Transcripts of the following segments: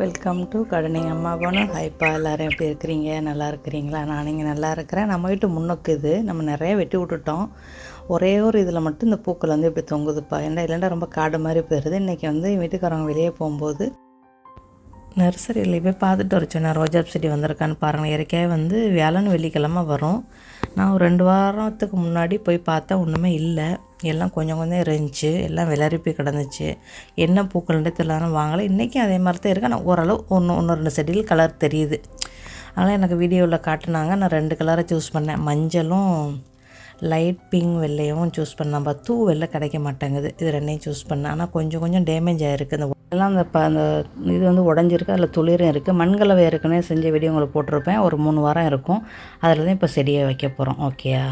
Welcome to கடனிங் அம்மா போனோம் ஹைப்பா எல்லோரும் எப்படி இருக்கிறீங்க? நல்லா இருக்கிறீங்களா? நான் இங்கே நல்லா இருக்கிறேன். நம்ம வீட்டு முன்னோக்கு இது. நம்ம நிறைய வெட்டி விட்டுட்டோம். ஒரே ஒரு இதில் மட்டும் இந்த பூக்கள் வந்து இப்படி தொங்குதுப்பா. ஏன்னா இல்லைன்னா ரொம்ப காடு மாதிரி போயிடுது இன்றைக்கி வந்து என் வீட்டுக்காரங்க வெளியே போகும்போது நர்சரியில் போய் பார்த்துட்டு வர சொன்னேன் ரோஜா செடி வந்திருக்கான்னு பாருங்கள் இயற்கையாக வந்து வியாழன் வெள்ளிக்கிழமை வரும். நான் ஒரு ரெண்டு வாரத்துக்கு முன்னாடி போய் பார்த்தா ஒன்றுமே இல்லை. எல்லாம் கொஞ்சம் கொஞ்சம் இருந்துச்சு எல்லாம் விளரிப்பி கிடந்துச்சு. என்ன பூக்கள்ன்றே தெரியலன்னு வாங்கலை. இன்றைக்கும் அதே மாதிரி தான் இருக்குது ஆனால் ஓரளவு ஒன்று ஒன்று ரெண்டு செடியில் கலர் தெரியுது. அதனால் எனக்கு வீடியோவில் காட்டினாங்க. நான் ரெண்டு கலரை சூஸ் பண்ணேன். மஞ்சளும் லைட் பிங்க் வெள்ளையும் சூஸ் பண்ணேன். பா தூ வெள்ளை கிடைக்க மாட்டேங்குது. இது ரெண்டையும் சூஸ் பண்ணேன். ஆனால் கொஞ்சம் கொஞ்சம் டேமேஜ் ஆகிருக்கு இந்த எல்லாம் அந்த ப அந்த இது வந்து உடஞ்சிருக்கு. அதில் துளிரும் இருக்குது மண்கலவை ஏற்கனவே செஞ்ச வீடியோ உங்களுக்கு போட்டிருப்பேன். ஒரு மூணு வாரம் இருக்கும். அதில் தான் இப்போ செடியை வைக்க போகிறோம் ஓகேயா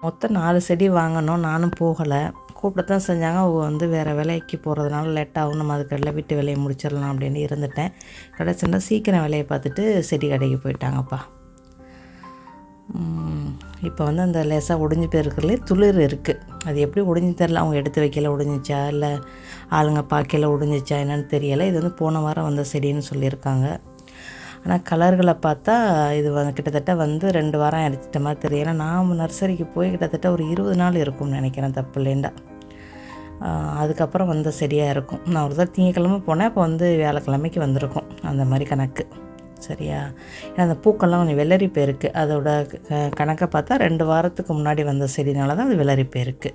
மொத்தம் நாலு செடி வாங்கணும். நானும் போகலை. கூப்பிடத்தான் செஞ்சாங்க. அவங்க வந்து வேறு வேலைக்கு போகிறதுனால லேட் ஆகும். நம்ம அதுக்கடல வீட்டு வேலையை முடிச்சிடலாம் அப்படின்னு இருந்துட்டேன். கடைசியில் சீக்கிரம் வேலையை பார்த்துட்டு செடி கடைக்கு போயிட்டாங்கப்பா. இப்போ வந்து அந்த லேசாக ஒடிஞ்சு போயிருக்கிறதுலே துளிர் இருக்குது அது எப்படி ஒடிஞ்சு தெரில அவங்க எடுத்து வைக்கல ஒடிஞ்சிச்சா இல்லை ஆளுங்க பார்க்கல ஒடிஞ்சிச்சா என்னென்னு தெரியலை. இது வந்து போன வாரம் வந்த செடின்னு சொல்லியிருக்காங்க. ஆனால் கலர்களை பார்த்தா இது வந்து கிட்டத்தட்ட வந்து ரெண்டு வாரம் அடிச்சிட்ட மாதிரி தெரியும் ஏன்னா நான் நர்சரிக்கு போய் கிட்டத்தட்ட ஒரு இருபது நாள் இருக்கும்னு நினைக்கிறேன் தப்பு இல்லைண்டா அதுக்கப்புறம் வந்த செடியாக இருக்கும். நான் ஒரு தான் திங்கக்கிழமை போனேன் இப்போ வந்து வியாழக்கிழமைக்கு வந்திருக்கும். அந்த மாதிரி கணக்கு. சரியா? ஏன்னா அந்த பூக்கள்லாம் கொஞ்சம் வெள்ளரி போயிருக்கு அதோட கணக்கை பார்த்தா ரெண்டு வாரத்துக்கு முன்னாடி வந்த செடினால தான் அது வெள்ளரி போயிருக்கு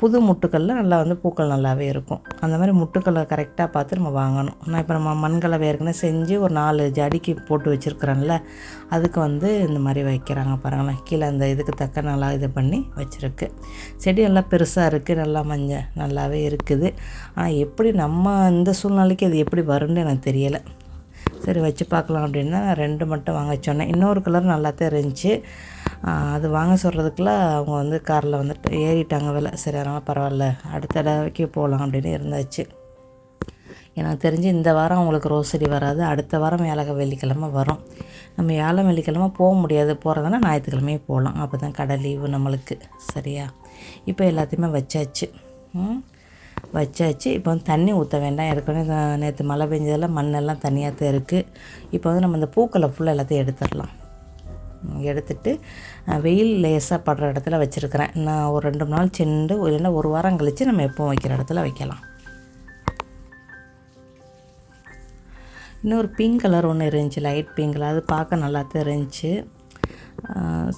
புது முட்டுக்களில் நல்லா வந்து பூக்கள் நல்லாவே இருக்கும். அந்த மாதிரி முட்டுக்களை கரெக்டாக பார்த்து நம்ம வாங்கணும். நான் இப்போ நம்ம மண்களை ஏற்கனவே செஞ்சு ஒரு நாலு ஜடிக்கு போட்டு வச்சுருக்குறேன்ல அதுக்கு வந்து இந்த மாதிரி வைக்கிறாங்க பாருங்களேன். கீழே அந்த இதுக்கு தக்க நல்லா இது பண்ணி வச்சுருக்கு. செடி நல்லா பெருசாக இருக்குது நல்லா மஞ்சள் நல்லாவே இருக்குது. ஆனால் எப்படி நம்ம இந்த சூழ்நிலைக்கு அது எப்படி வரும்னு எனக்கு தெரியலை. சரி வச்சு பார்க்கலாம் அப்படின்னா ரெண்டு மட்டும் வாங்க சொன்னேன். இன்னொரு கலர் நல்லா தான் இருந்துச்சு. அது வாங்க சொல்கிறதுக்குள்ள அவங்க வந்து காரில் வந்துட்டு ஏறிட்டாங்க விலை. சரி அதனால் பரவாயில்ல. அடுத்த தடவைக்கு போகலாம் அப்படின்னு இருந்தாச்சு. எனக்கு தெரிஞ்சு இந்த வாரம் அவங்களுக்கு ரோசடி வராது. அடுத்த வாரம் வியாழக வெள்ளிக்கிழமை வரும். நம்ம வியாழம் வெள்ளிக்கிழமை போக முடியாது. போகிறதுனா ஞாயிற்றுக்கிழமையே போகலாம் அப்போ தான் கடை லீவு நம்மளுக்கு. சரியா? இப்போ எல்லாத்தையுமே வச்சாச்சு. வச்சாச்சு. இப்போ வந்து தண்ணி ஊற்ற வேண்டாம். ஏற்கனவே நேற்று மழை பெஞ்சதில் மண்ணெல்லாம் தனியாக தான் இருக்குது இப்போ வந்து நம்ம இந்த பூக்களை ஃபுல்லாக எல்லாத்தையும் எடுத்துடலாம். எடுத்துட்டு வெயில் லேசாக படுற இடத்துல வச்சுருக்கிறேன். நான் ஒரு ரெண்டு நாள் சென்று இல்லைன்னா ஒரு வாரம் கழித்து நம்ம எப்போ வைக்கிற இடத்துல வைக்கலாம். இன்னொரு பிங்க் கலர் ஒன்று இருந்துச்சு லைட் பிங்க் கலர் அது பார்க்க நல்லா தான் இருந்துச்சு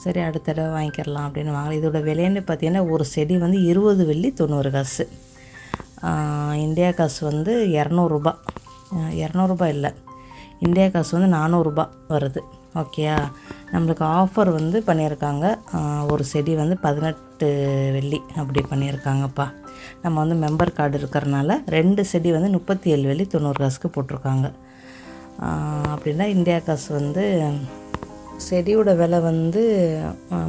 சரி அடுத்த தடவை வாங்கிக்கிறலாம் அப்படின்னு வாங்கலாம் இதோட விலைன்னு பார்த்தீங்கன்னா ஒரு செடி வந்து இருபது வெள்ளி தொண்ணூறு காசு. இந்தியா காசு வந்து இரநூறுபா. இரநூறுபா இல்லை. இந்தியா காசு வந்து நானூறுரூபா வருது. ஓகேயா நம்மளுக்கு ஆஃபர் வந்து பண்ணியிருக்காங்க. ஒரு செடி வந்து பதினெட்டு வெள்ளி அப்படி பண்ணியிருக்காங்கப்பா. நம்ம வந்து மெம்பர் கார்டு இருக்கிறனால ரெண்டு செடி வந்து முப்பத்தி ஏழு வெள்ளி தொண்ணூறு காசுக்கு போட்டிருக்காங்க. அப்படின்னா இந்தியா காசு வந்து செடியோட விலை வந்து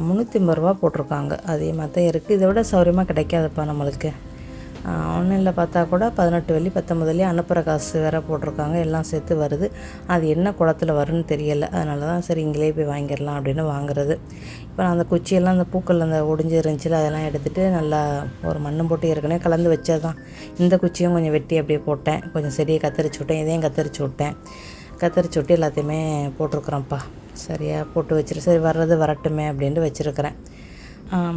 முந்நூற்றி ஐம்பது ரூபா போட்டிருக்காங்க. அதே மாதிரி தான் இருக்குது இதை விட சௌரியமாக கிடைக்காதுப்பா நம்மளுக்கு. ஆன்லைனில் பார்த்தா கூட பதினெட்டு வெள்ளி பத்தொம்பதுலேயே அனுப்புகிற காசு வேறு போட்டிருக்காங்க. எல்லாம் சேர்த்து வருது. அது என்ன குளத்தில் வரும்னு தெரியலை. அதனால தான் சரி இங்கேயே போய் வாங்கிடலாம் அப்படின்னு வாங்குறது. இப்போ நான் அந்த குச்சியெல்லாம் அந்த பூக்கள் அந்த ஒடிஞ்சு இருந்துச்சுல அதெல்லாம் எடுத்துகிட்டு நல்லா ஒரு மண்ணும் போட்டு ஏற்கனவே கலந்து வச்சது தான் இந்த குச்சியும் கொஞ்சம் வெட்டி அப்படியே போட்டேன். கொஞ்சம் செடியை கத்தரிச்சு விட்டேன். இதையும் கத்தரிச்சு விட்டேன். கத்தரிச்சு விட்டு எல்லாத்தையுமே போட்டிருக்குறோம்ப்பா. சரியாக போட்டு வச்சுரு சரி வர்றது வரட்டுமே அப்படின்ட்டு வச்சுருக்கிறேன்.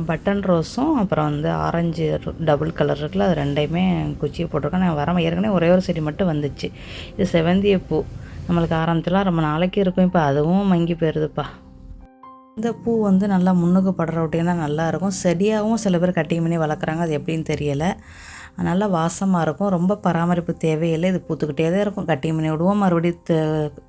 பட்டன் ரோஸும் அப்புறம் வந்து ஆரஞ்சு டபுள் கலர் இருக்குல்ல அது ரெண்டையுமே குச்சியை போட்டிருக்கேன். நான் வரமா ஏற்கனவே ஒரே ஒரு செடி மட்டும் வந்துச்சு. இது செவந்திய பூ. நம்மளுக்கு ஆரம்பத்தில் ரொம்ப நாளைக்கு இருக்கும். இப்போ அதுவும் மங்கி போயிடுதுப்பா இந்த பூ வந்து நல்லா முன்னுக்கு படுற விட்டிங்கன்னா நல்லாயிருக்கும் செடியாகவும் சில பேர் கட்டிங் பண்ணி வளர்க்குறாங்க. அது எப்படின்னு தெரியலை. நல்லா வாசமாக இருக்கும். ரொம்ப பராமரிப்பு தேவையில்லை. இது பூத்துக்கிட்டே தான் இருக்கும். கட்டி பண்ணி விடுவோம். மறுபடியும்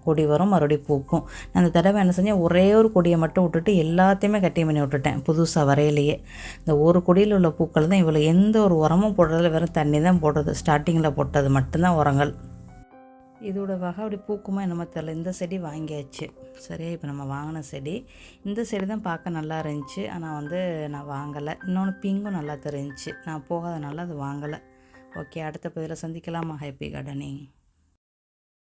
கொடி வரும். மறுபடியும் பூக்கும். நான் அந்த தடவை என்ன செஞ்சேன்? ஒரே ஒரு கொடியை மட்டும் விட்டுட்டு எல்லாத்தையுமே கட்டி பண்ணி விட்டுட்டேன். புதுசாக வரையிலேயே. இந்த ஒரு கொடியில் உள்ள பூக்கள் தான் இவ்வளோ எந்த ஒரு உரமும் போடுறதில்ல. வெறும் தண்ணி தான் போடுறது. ஸ்டார்டிங்கில் போட்டது மட்டும்தான் உரங்கள். இதோட வகை அப்படி பூக்குமா என்னமோ தெரில இந்த செடி வாங்கியாச்சு. சரியா இப்போ நம்ம வாங்கின செடி. இந்த செடி தான் பார்க்க நல்லா இருந்துச்சு. ஆனால் வந்து நான் வாங்கலை. இன்னொன்று பிங்கும் நல்லா தெரிஞ்சிச்சு. நான் போகாதனால அது வாங்கலை. ஓகே அடுத்த பதிவில் சந்திக்கலாமா ஹாப்பி கார்டனிங்?